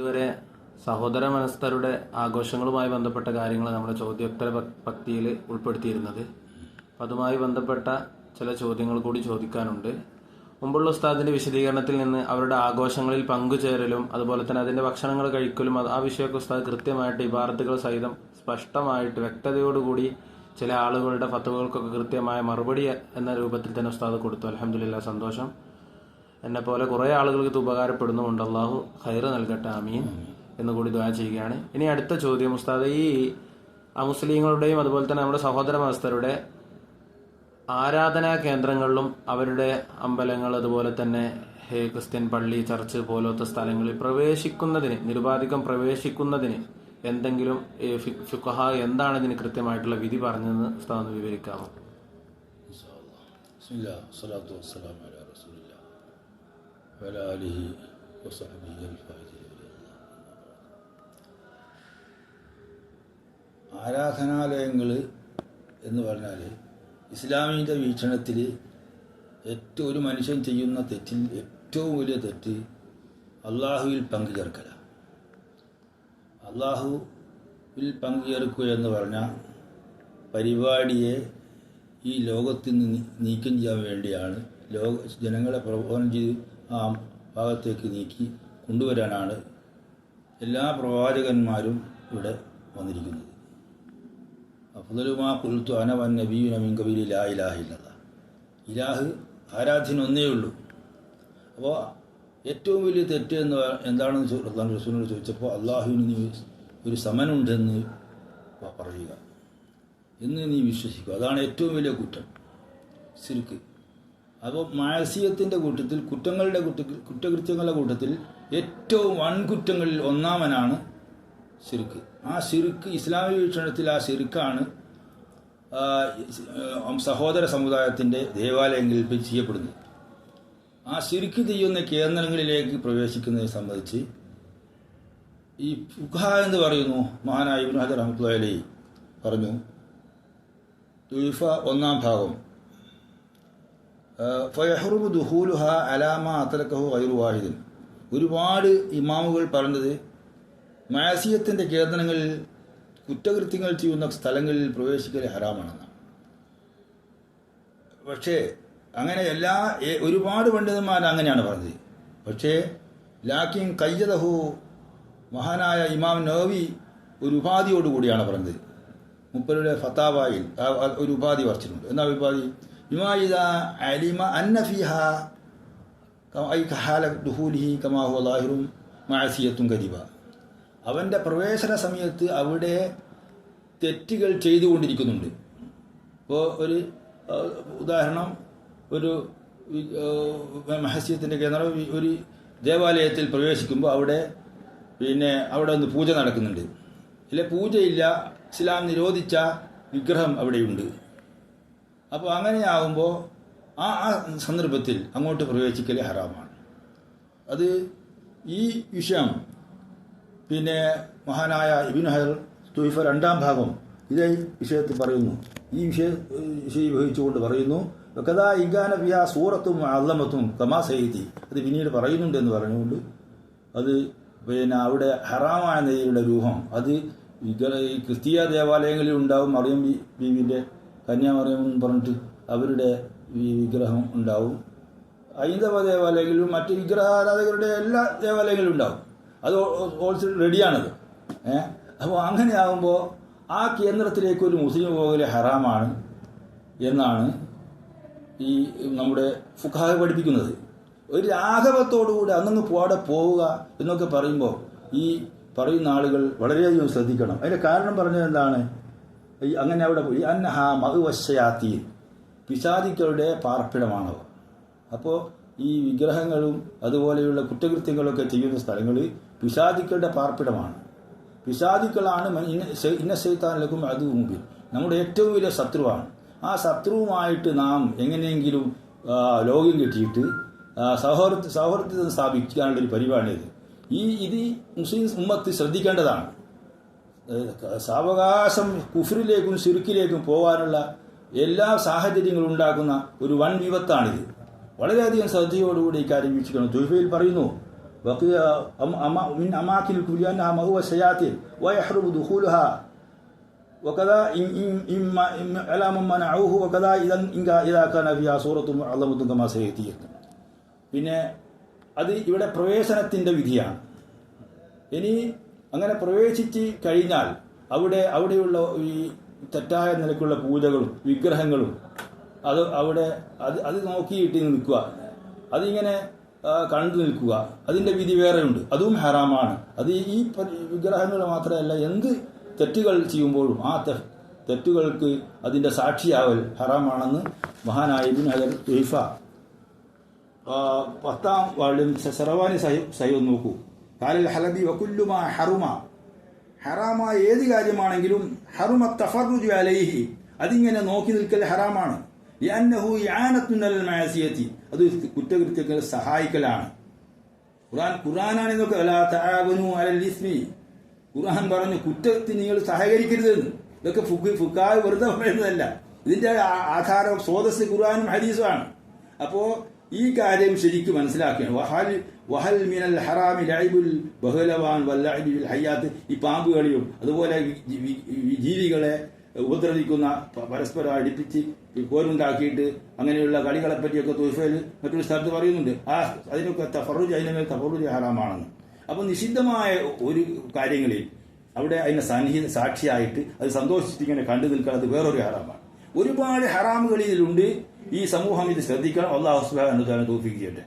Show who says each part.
Speaker 1: ഇതുവരെ സഹോദര മനസ്ഥരുടെ ആഘോഷങ്ങളുമായി ബന്ധപ്പെട്ട കാര്യങ്ങൾ നമ്മുടെ ചോദ്യോത്തര പക്തിയിൽ ഉൾപ്പെടുത്തിയിരുന്നത്. അതുമായി ബന്ധപ്പെട്ട ചില ചോദ്യങ്ങൾ കൂടി ചോദിക്കാനുണ്ട്. മുമ്പുള്ള ഉസ്താദിന്റെ വിശദീകരണത്തിൽ നിന്ന് അവരുടെ ആഘോഷങ്ങളിൽ പങ്കുചേരലും അതുപോലെ തന്നെ അതിന്റെ ഭക്ഷണങ്ങൾ കഴിക്കലും ആ വിഷയമൊക്കെ ഉസ്താദ് കൃത്യമായിട്ട് ഇബാറത്തുകൾ സഹിതം സ്പഷ്ടമായിട്ട് വ്യക്തതയോടുകൂടി ചില ആളുകളുടെ ഫത്തുവകൾക്കൊക്കെ കൃത്യമായ മറുപടി എന്ന രൂപത്തിൽ തന്നെ ഉസ്താദ് കൊടുത്തു. അലഹമില്ല സന്തോഷം. എന്നെ പോലെ കുറേ ആളുകൾക്ക് ഇത് ഉപകാരപ്പെടുന്നുമുണ്ട്. അള്ളാഹു ഹൈറ് നൽകട്ടെ ആമീൻ. എന്ന് കൂടി ദ്വാ ചെയ്യുകയാണ്. ഇനി അടുത്ത ചോദ്യം ഉസ്താദ് ഈ അമുസ്ലിങ്ങളുടെയും അതുപോലെ തന്നെ നമ്മുടെ സഹോദര മതസ്ഥരുടെ ആരാധനാ കേന്ദ്രങ്ങളിലും അവരുടെ അമ്പലങ്ങൾ അതുപോലെ തന്നെ ഹേ ക്രിസ്ത്യൻ പള്ളി ചർച്ച് പോലത്തെ സ്ഥലങ്ങളിൽ പ്രവേശിക്കുന്നതിന് നിരുപാധികം പ്രവേശിക്കുന്നതിന് എന്തെങ്കിലും ഫുഖഹ എന്താണ് ഇതിന് കൃത്യമായിട്ടുള്ള വിധി പറഞ്ഞതെന്ന് ഉസ്താദ് വിവരിക്കാമോ?
Speaker 2: വലാലിഹി വസഹബി അൽഫാജി ആരാധനാലയങ്ങൾ എന്ന് പറഞ്ഞാൽ ഇസ്ലാമിന്റെ വീക്ഷണത്തിൽ ഏറ്റവും ഒരു മനുഷ്യൻ ചെയ്യുന്ന തെറ്റിൽ ഏറ്റവും വലിയ തെറ്റ് അള്ളാഹുവിൽ പങ്കുചേർക്കല അള്ളാഹുവിൽ പങ്കുചേർക്കുക എന്ന് പറഞ്ഞ പരിപാടിയെ ഈ ലോകത്തിൽ നിന്ന് നീക്കം ചെയ്യാൻ വേണ്ടിയാണ് ലോക ജനങ്ങളെ പ്രബോധനം ചെയ്ത് ആ ഭാഗത്തേക്ക് നീക്കി കൊണ്ടുവരാനാണ് എല്ലാ പ്രവാചകന്മാരും ഇവിടെ വന്നിരിക്കുന്നത്. അഫ്ദലുമാ കുൽത്തു അനവൻ നബീന മിങ്കബിലി ലാ ഇലാഹ ഇല്ലല്ലാ. ഇലാഹ് ആരാധ്യന ഒന്നേ ഉള്ളൂ. അപ്പോൾ ഏറ്റവും വലിയ തെറ്റ് എന്ന് എന്താണെന്ന് അള്ളാഹു റസൂലിനോട് ചോദിച്ചപ്പോൾ അള്ളാഹുവിന് നീ ഒരു സമനുണ്ടെന്ന് പറയുക. എന്ന് നീ വിശ്വസിക്കുക. അതാണ് ഏറ്റവും വലിയ കുറ്റം. സിർക്ക് അപ്പോൾ മാസിയത്തിന്റെ കൂട്ടത്തിൽ കുറ്റങ്ങളുടെ കൂട്ടത്തിൽ കുറ്റകൃത്യങ്ങളുടെ കൂട്ടത്തിൽ ഏറ്റവും വൻകുറ്റങ്ങളിൽ ഒന്നാമനാണ് ശിർക്ക്. ആ ശിർക്ക് ഇസ്ലാമിക വീക്ഷണത്തിൽ ആ ശിർക്കാണ് സഹോദര സമുദായത്തിന്റെ ദേവാലയങ്ങളിൽ ചെയ്യപ്പെടുന്നത്. ആ ശിർക്ക് ചെയ്യുന്ന കേന്ദ്രങ്ങളിലേക്ക് പ്രവേശിക്കുന്നതിനെ സംബന്ധിച്ച് ഈ ഫുഖ എന്ന് പറയുന്നു മഹാനായ ഇബ്നു ഹജർ അഹമ്മദ് പറഞ്ഞു തുൽഫ ഒന്നാം ഭാഗം. ദുഹൂലുഹ അലാമ അത്തലക്കഹു ഗൈറു വാഹിദിൻ. ഒരുപാട് ഇമാമുകൾ പറഞ്ഞത് മാസിയത്തിന്റെ കേന്ദ്രങ്ങളിൽ കുറ്റകൃത്യങ്ങൾ ചെയ്യുന്ന സ്ഥലങ്ങളിൽ പ്രവേശിക്കൽ ഹറാമാണെന്നാണ്. പക്ഷേ അങ്ങനെ എല്ലാ ഒരുപാട് പണ്ഡിതന്മാർ അങ്ങനെയാണ് പറഞ്ഞത്. പക്ഷേ ലാക്കിൻ കയ്യദഹു മഹാനായ ഇമാം നോവി ഒരു ഉപാധിയോടുകൂടിയാണ് പറഞ്ഞത്. മുപ്പരുടെ ഫത്താവായിൽ ഒരു ഉപാധി വർച്ചിട്ടുണ്ട് എന്നാ ഉപാധി? ഇമായിദ അലിമ أي ഐ دخوله كما هو ظاهر അവന്റെ പ്രവേശന സമയത്ത് അവിടെ തെറ്റുകൾ ചെയ്തുകൊണ്ടിരിക്കുന്നുണ്ട്. ഇപ്പോൾ ഒരു ഉദാഹരണം ഒരു മഹസ്യത്തിന്റെ കേന്ദ്രം ഒരു ദേവാലയത്തിൽ പ്രവേശിക്കുമ്പോൾ അവിടെ പിന്നെ അവിടെ ഒന്ന് പൂജ നടക്കുന്നുണ്ട്. ഇല്ല പൂജയില്ല ഇസ്ലാം നിരോധിച്ച വിഗ്രഹം അവിടെയുണ്ട്. അപ്പോൾ അങ്ങനെയാകുമ്പോൾ ആ ആ സന്ദർഭത്തിൽ അങ്ങോട്ട് പ്രവേശിക്കൽ ഹറാമാണ്. അത് ഈ വിഷയം പിന്നെ മഹാനായ ഇബിൻ ഹയർ തുയിഫ രണ്ടാം ഭാഗം ഇതേ വിഷയത്തിൽ പറയുന്നു. ഈ വിഷയ വിഷയം വഹിച്ചുകൊണ്ട് പറയുന്നു കഥാ ഇഗാന പിയ സൂറത്തും അള്ളമത്തും കമാ സൈതി അത് പിന്നീട് പറയുന്നുണ്ട് എന്ന് പറഞ്ഞുകൊണ്ട് അത് പിന്നെ അവിടെ ഹറാമായ നെയ്യുടെ രൂപം. അത് ക്രിസ്തീയ ദേവാലയങ്ങളിൽ ഉണ്ടാവും മറിയം ബീവിന്റെ കന്യാമറിയം എന്ന് പറഞ്ഞിട്ട് അവരുടെ ഈ വിഗ്രഹം ഉണ്ടാവും. ഹൈന്ദവ ദേവാലയങ്ങളിലും മറ്റ് വിഗ്രഹാരാധകരുടെ എല്ലാ ദേവാലയങ്ങളിലും ഉണ്ടാവും. അത് ഓൾസ് റെഡിയാണത്. ഏ? അപ്പോൾ അങ്ങനെയാകുമ്പോൾ ആ കേന്ദ്രത്തിലേക്ക് ഒരു മുസ്ലിം പോകൽ ഹറാമാണ് എന്നാണ് ഈ നമ്മുടെ ഫുഖാഹ് പഠിപ്പിക്കുന്നത്. ഒരു രാഘവത്തോടുകൂടി അന്നങ്ങ് പോടെ പോവുക എന്നൊക്കെ പറയുമ്പോൾ ഈ പറയുന്ന ആളുകൾ വളരെയധികം ശ്രദ്ധിക്കണം. അതിന്റെ കാരണം പറഞ്ഞത് എന്താണ്? അങ്ങനെ അവിടെ പോയി. അന്നഹ മഹുവശയാത്തി പിശാദിക്കളുടെ പാർപ്പിടമാണവ. അപ്പോൾ ഈ വിഗ്രഹങ്ങളും അതുപോലെയുള്ള കുറ്റകൃത്യങ്ങളൊക്കെ ചെയ്യുന്ന സ്ഥലങ്ങളിൽ പിശാദിക്കളുടെ പാർപ്പിടമാണ്. പിശാദിക്കളാണ് ഇന്ന സൈത്താനിലേക്കും അത് മുമ്പിൽ. നമ്മുടെ ഏറ്റവും വലിയ ശത്രുവാണ്. ആ ശത്രുവുമായിട്ട് നാം എങ്ങനെയെങ്കിലും ലോകം കിട്ടിയിട്ട് സൗഹൃദ സൗഹൃദം സ്ഥാപിക്കാനുള്ള ഒരു പരിപാടിയത് ഈ ഇത് മുസ്ലിം ഉമ്മത്ത് ശ്രദ്ധിക്കേണ്ടതാണ്. സാവകാശം കുഫറിലേക്കും സിറുക്കിലേക്കും പോകാനുള്ള എല്ലാ സാഹചര്യങ്ങളും ഉണ്ടാക്കുന്ന ഒരു വൻ വിപത്താണിത്. വളരെയധികം ശ്രദ്ധയോടുകൂടി ഇക്കാര്യം വീക്ഷിക്കണം. ജുൽഫയിൽ പറയുന്നു പിന്നെ അത് ഇവിടെ പ്രവേശനത്തിന്റെ വിധിയാണ്. ഇനി അങ്ങനെ പ്രവേശിച്ച് കഴിഞ്ഞാൽ അവിടെ അവിടെയുള്ള ഈ തെറ്റായ നിലക്കുള്ള പൂജകളും വിഗ്രഹങ്ങളും അത് അവിടെ അത് അത് നോക്കിയിട്ട് നിൽക്കുക. അതിങ്ങനെ കണ്ടു നിൽക്കുക. അതിന്റെ വിധി വേറെയുണ്ട് അതും ഹറാമാണ്. അത് ഈ വിഗ്രഹങ്ങൾ മാത്രമല്ല എന്ത് തെറ്റുകൾ ചെയ്യുമ്പോഴും ആ തെറ്റുകൾക്ക് അതിന്റെ സാക്ഷിയാവൽ ഹറാമാണെന്ന് മഹാനായ ഇബിൻ ഹജർ ഇഫ പത്താം വാർഡിൽ സറവാനി സഹി സഹി നോക്കൂ. കാലിൽ ഹലബി വക്കുല്ലുമ ഹറുമ ഹറാമായ ഏത് കാര്യമാണെങ്കിലും ഹറുമ തഫറുജു അലൈഹി. അതിങ്ങനെ നോക്കി നിൽക്കൽ ഹറാമാണ്. അത് കുറ്റകൃത്യങ്ങൾ സഹായിക്കലാണ്. ഖുർആൻ ഖുർആനാണ് ഇതൊക്കെ ഖുർആൻ പറഞ്ഞു കുറ്റത്തിന് നിങ്ങൾ സഹകരിക്കരുതെന്ന്. ഇതൊക്കെ ഫുക്കാവ് വെറുതെ പറയുന്നതല്ല ഇതിന്റെ ആധാരം സ്രോതസ് ഖുർആനും ഹദീസുമാണ് അപ്പോ ഈ കാര്യം ശരിക്കും മനസ്സിലാക്കുകയാണ് വഹൽ മിനൽ ഹറാമി ലൈബുൽ ബഹലവാൻ വൽ ബിൽ ഹയ്യാത്ത്. ഈ പാമ്പ് കളിയും അതുപോലെ ജീവികളെ ഉപദ്രവിക്കുന്ന പരസ്പരം അടുപ്പിച്ച് കോരുണ്ടാക്കിയിട്ട് അങ്ങനെയുള്ള കളികളെ പറ്റിയൊക്കെ തുഫയിൽ മറ്റൊരു സ്ഥലത്ത് പറയുന്നുണ്ട്. ആ അതിനൊക്കെ തഫറുജ് അതിനെ തഫറുജ് ഹറാമാണെന്ന്. അപ്പൊ നിഷിദ്ധമായ ഒരു കാര്യങ്ങളിൽ അവിടെ അതിനെ സന്നിഹിത സാക്ഷിയായിട്ട് അത് സന്തോഷിച്ചിങ്ങനെ കണ്ടു നിൽക്കുന്നത് വേറൊരു ഹറാമാണ്. ഒരുപാട് ഹറാമുകൾ ഇതിലുണ്ട് ഈ സമൂഹം ഇത് ശ്രദ്ധിക്കണം. അള്ളാഹു സുബാൻ ചെയ്യട്ടെ.